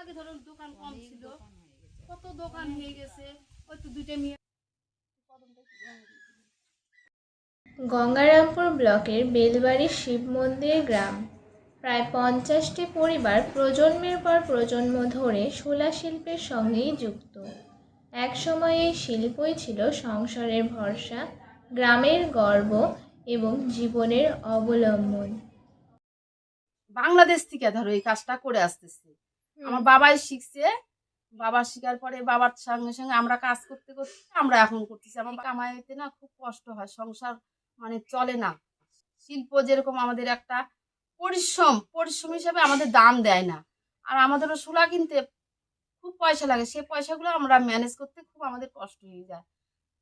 আগে ধরুন দোকান কম ছিল কত দোকান হয়ে গেছে ওই তো দুইটা মেয়ে। গঙ্গারামপুর ব্লকের বেলবাড়ি শিব মন্দির গ্রাম। প্রায় পঞ্চাশটি পরিবার প্রজন্মের পর প্রজন্ম ধরে শোলা শিল্পের সঙ্গেই যুক্ত। একসময় এই শিল্পই ছিল সংসারের ভরসা গ্রামের গর্ব এবং জীবনের অবলম্বন। বাংলাদেশ থেকে ধরো এই কাজটা করে আসতেছে। আমার বাবাই শিখছে। বাবা শিখার পরে বাবার সঙ্গে সঙ্গে আমরা কাজ করতে করতে আমরা এখন করতেছি। আমার কামাইতে না খুব কষ্ট হয় সংসার মানে চলে না। শিল্প যেরকম আমাদের একটা পরিশ্রম পরিশ্রম হিসাবে আমাদের দাম দেয় না। আর আমাদেরও সুলা কিনতে খুব পয়সা লাগে। সে পয়সাগুলো আমরা ম্যানেজ করতে খুব আমাদের কষ্ট হয়ে যায়।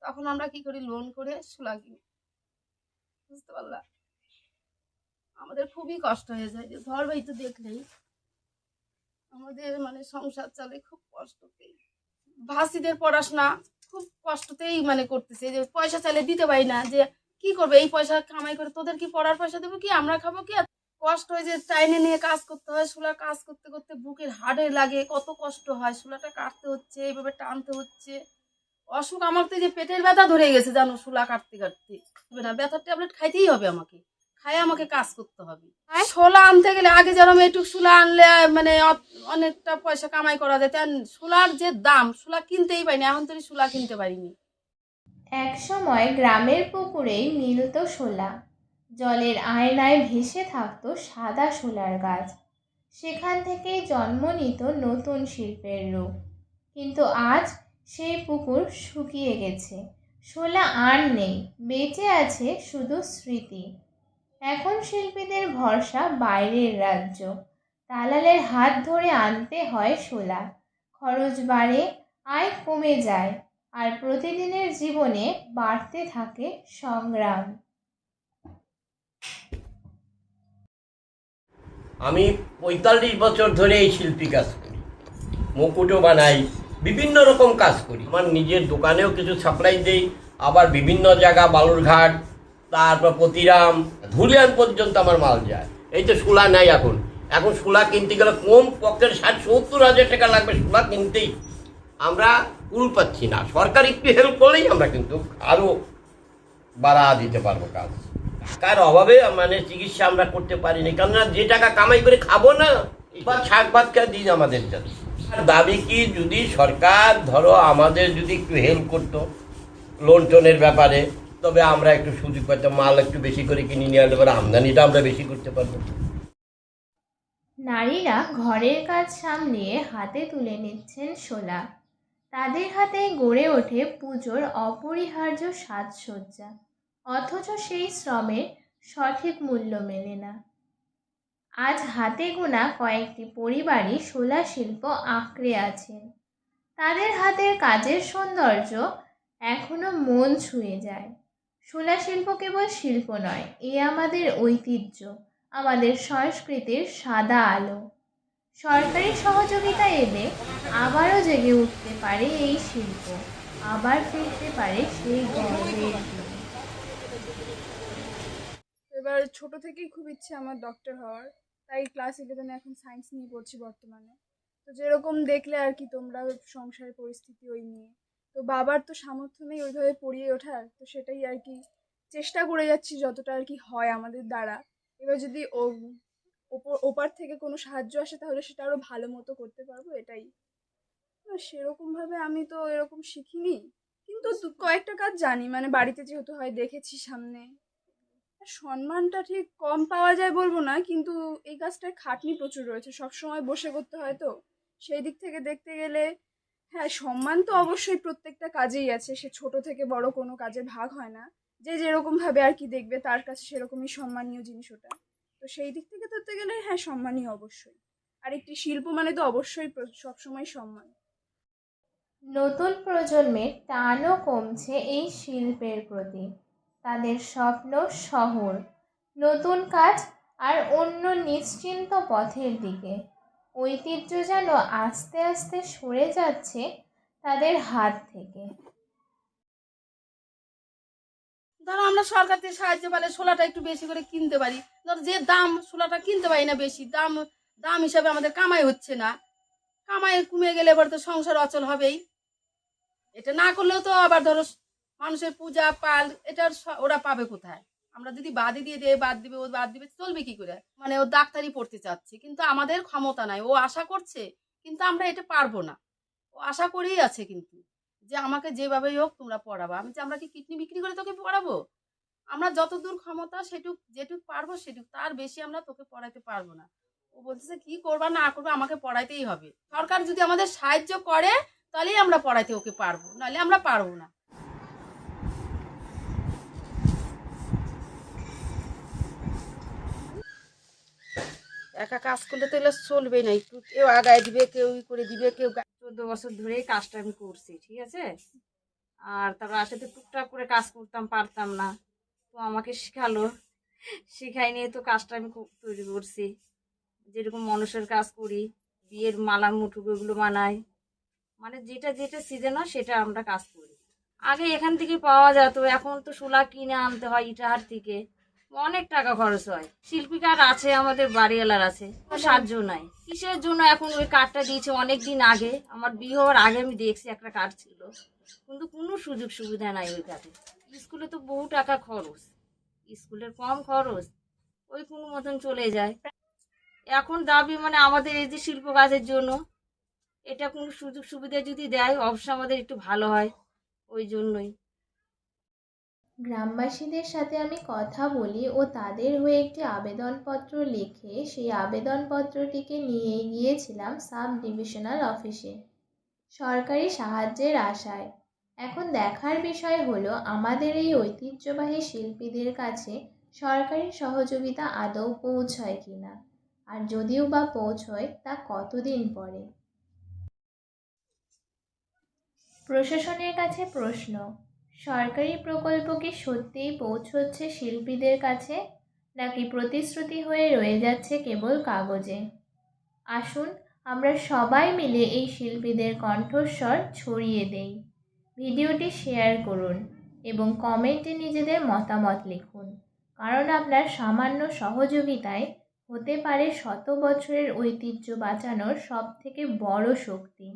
তখন আমরা কি করি? লোন করে সুলা কিনি। বুঝতে পারলাম আমাদের খুবই কষ্ট হয়ে যায়। যে ধর ভাই তো দেখলেই আমাদের মানে সংসার চলে খুব কষ্টতেই ভাসিদের পড়াশোনা খুব কষ্টতেই মানে করতেছে যে পয়সা চাইলে দিতে পারি না, যে কি করবে, এই পয়সা কামাই করে তোদের কি পড়ার পয়সা দেবো কি, আমরা খাব কি? কষ্ট হয় যে টাইনে নিয়ে কাজ করতে হয় সুলা কাজ করতে করতে বুকের হাড়ে লাগে, কত কষ্ট হয়, সুলাটা কাটতে হচ্ছে, এইভাবে টানতে হচ্ছে। অসুখ আমার তো যে পেটের ব্যথা ধরে গেছে, জানো, সুলা কাটতে কাটতে। না ব্যথার ট্যাবলেট খাইতেই হবে আমাকে। খায় আমাকে কাজ করতে হবে। ছোলা আনতে গেলে আগে যেরকম একটু সুলা আনলে মানে অনেকটা পয়সা কামাই করা যেত আর সুলার যে দাম সুলা কিনতেই পারিনি এখন তো সুলা কিনতে পারিনি। এক সময় গ্রামের পুকুরেই মিলত শোলা জলের আয়নায় ভেসে থাকতো সাদা শোলার গাছ। সেখান থেকেই জন্ম নিত নতুন শিল্পের রূপ। কিন্তু আজ সেই পুকুর শুকিয়ে গেছে। শোলা আর নেই বেঁচে আছে শুধু স্মৃতি। এখন শিল্পীদের ভরসা বাইরের রাজ্য। দালালের হাত ধরে আনতে হয় শোলা খরচ বাড়ে, আয় কমে যায়, আর প্রতিদিনের জীবনে বাড়তে থাকে সংগ্রাম। আমি পঁয়তাল্লিশ বছর ধরে এই শিল্পী কাজ করি। মুকুটও বানাই, বিভিন্ন রকম কাজ করি। আমার নিজের দোকানেও কিছু সাপ্লাই দেই, আবার বিভিন্ন জায়গা, বালুরঘাট তারপর প্রতিরাম, ধুলিয়ান পর্যন্ত আমার মাল যায়। এই তো শোলা নাই এখন। এখন শোলা কিনতে গেলে কম পক্ষের ষাট সত্তর হাজার টাকা লাগবে শোলা কিনতেই। আমরা কুল পাচ্ছি না। সরকার একটু হেল্প করলেই আমরা কিন্তু আরও বাড়া দিতে পারব কাজ। টাকার অভাবে মানে চিকিৎসা আমরা করতে পারিনি কেননা যে টাকা কামাই করে খাব না, এবার শাক ভাত খাওয়ার দিন আমাদের জন্য। আর দাবি কি, যদি সরকার ধরো আমাদের যদি একটু হেল্প করতো লোন টোনের ব্যাপারে তবে আমরা একটু সুযোগ পাইতাম, মাল একটু বেশি করে কিনে নিয়ে আসলে পরে আমদানিটা আমরা বেশি করতে পারব। নারীরা ঘরের কাজ সামলিয়ে হাতে তুলে নিচ্ছেন শোলা। তাদের হাতে গড়ে ওঠে পুজোর অপরিহার্য সাজসজ্জা, অথচ সেই শ্রমের সঠিক মূল্য মেলে না। আজ হাতে গোনা কয়েকটি পরিবারই শোলা শিল্প আঁকড়ে আছেন। তাদের হাতের কাজের সৌন্দর্য এখনও মন ছুঁয়ে যায়। শোলা শিল্প কেবল শিল্প নয়, এ আমাদের ঐতিহ্য, আমাদের সংস্কৃতির সাদা আলো। সরকারি সহযোগিতা এলে আবারও জেগে উঠতে পারে এই শিল্প, আবার ফিরতে পারে সেই গর্বের এবার ছোট থেকেই খুব ইচ্ছে আমার ডক্টর হওয়ার, তাই ক্লাস ইলেভেনে এখন সায়েন্স নিয়ে পড়ছি বর্তমানে। তো যেরকম দেখলে আর কি তোমরা সংসারের পরিস্থিতি ওই নিয়ে। তো বাবার তো সামর্থ্য নেই ওইভাবে পড়িয়ে ওঠার, তো সেটাই আর কি চেষ্টা করে যাচ্ছি যতটা আর কি হয় আমাদের দ্বারা। এবার যদি ওপর থেকে কোনো সাহায্য আসে তাহলে সেটা আরও ভালো মতো করতে পারব, এটাই। সেরকমভাবে আমি তো এরকম শিখিনি, কিন্তু কয়েকটা কাজ জানি মানে বাড়িতে যেহেতু হয় দেখেছি সামনে। সম্মানটা ঠিক কম পাওয়া যায় বলব না, কিন্তু এই কাজটায় খাটনি প্রচুর রয়েছে সব সময় বসে করতে হয় তো। সেই দিক থেকে দেখতে গেলে হ্যাঁ সম্মান তো অবশ্যই প্রত্যেকটা কাজেই আছে। সে ছোট থেকে বড় কোনো কাজে ভাগ হয় না। যে যেরকম ভাবে আর কি দেখবে, তার কাছে সেরকমই সম্মানীয় জিনিস ওটা। তো সেই দিক থেকে ধরতে গেলে হ্যাঁ সম্মানীয় অবশ্যই। আর একটি শিল্প মানে তো অবশ্যই সবসময় সম্মান। নতুন প্রজন্মের টানও কমছে এই শিল্পের প্রতি। তাদের স্বপ্ন শহর, নতুন কাজ আর অন্য নিশ্চিন্ত পথের দিকে। ঐতিহ্য যেন আস্তে আস্তে সরে যাচ্ছে তাদের হাত থেকে। ধরো আমরা সরকার থেকে সাহায্য পেলে সোলাটা একটু বেশি করে কিনতে পারি। ধরো যে দাম সোলাটা কিনতে পারি না বেশি, দাম দাম হিসাবে আমাদের কামাই হচ্ছে না। কামাই কমে গেলে এবার তো সংসার অচল হবেই। এটা না করলেও তো আবার ধরো মানুষের পূজা পাল এটার ওরা পাবে কোথায়? আমরা যদি বাদই দিয়ে দিয়ে বাদ দিবে, ও বাদ দিবে, চলবে কি করে? মানে ও ডাক্তারি পড়তে চাচ্ছে, কিন্তু আমাদের ক্ষমতা নাই। ও আশা করছে, কিন্তু আমরা এটা পারব না। ও আশা করেই আছে কিন্তু যে আমাকে যেভাবেই হোক তোমরা পড়াবো। আমি যে আমরা কি কিডনি বিক্রি করে তোকে পড়াবো? আমরা যতদূর ক্ষমতা সেটুক, যেটুক পারব সেটুক, তার বেশি আমরা তোকে পড়াইতে পারব না। ও বলতেছে, কি করবা না করবা, আমাকে পড়াইতেই হবে। সরকার যদি আমাদের সাহায্য করে, তাহলেই আমরা পড়াইতে ওকে পারব, নাহলে আমরা পারব না। একা কাজ করলে তো এগুলো চলবে না। একটু কেউ আগায় দিবে, কেউ ই করে দিবে, কেউ চোদ্দ বছর ধরেই কাজটা আমি করছি, ঠিক আছে? আর তারপর আসলে টুকটাক করে কাজ করতাম, পারতাম না। তো আমাকে শেখালো। শেখাই নিয়ে তো কাজটা আমি তৈরি করছি। যেরকম মানুষের কাজ করি, বিয়ের মালা মুঠুগুলো বানাই। মানে যেটা যেটা সিজন হয় সেটা আমরা কাজ করি। আগে এখান থেকে পাওয়া যেত, এখন তো শোলা কিনে আনতে হয় ইটাহার থেকে। অনেক টাকা খরচ হয়। শিল্পী শিল্পীকার আছে, আমাদের বাড়িওয়ালার আছে। সাহায্য নাই। কিসের জন্য এখন ওই কার্ডটা দিয়েছে অনেক দিন আগে? আমার বিয়ে হওয়ার আগে আমি দেখছি একটা কার্ড ছিল। কিন্তু কোনো সুযোগ সুবিধা নাই ওই কার্ডে। স্কুলে তো বহু টাকা খরচ। স্কুলের কম খরচ। ওই কোনো মতন চলে যায়। এখন দাবি মানে আমাদের এই যে শিল্প কাজের জন্য, এটা কোনো সুযোগ সুবিধা যদি দেয় অবশ্যই আমাদের একটু ভালো হয়। ওই জন্যই। গ্রামবাসীদের সাথে আমি কথা বলি ও তাদের হয়ে একটি আবেদনপত্র লিখে সেই আবেদনপত্রটিকে নিয়ে গিয়েছিলাম সাব ডিভিশনাল অফিসে। সরকারি সাহায্যের আশায়। এখন দেখার বিষয় হলো, আমাদের এই ঐতিহ্যবাহী শিল্পীদের কাছে সরকারি সহযোগিতা আদৌ পৌঁছয় কিনা? আর যদিও বা পৌঁছয়, তা কতদিন পরে? প্রশাসনের কাছে প্রশ্ন সরকারি প্রকল্প কি সত্যিই পৌঁছচ্ছে শিল্পীদের কাছে, নাকি প্রতিশ্রুতি হয়ে রয়ে যাচ্ছে কেবল কাগজে? আসুন, আমরা সবাই মিলে এই শিল্পীদের কণ্ঠস্বর ছড়িয়ে দেই। ভিডিওটি শেয়ার করুন এবং কমেন্টে নিজেদের মতামত লিখুন, কারণ আপনার সামান্য সহযোগিতায় হতে পারে শত বছরের ঐতিহ্য বাঁচানোর সবথেকে বড় শক্তি।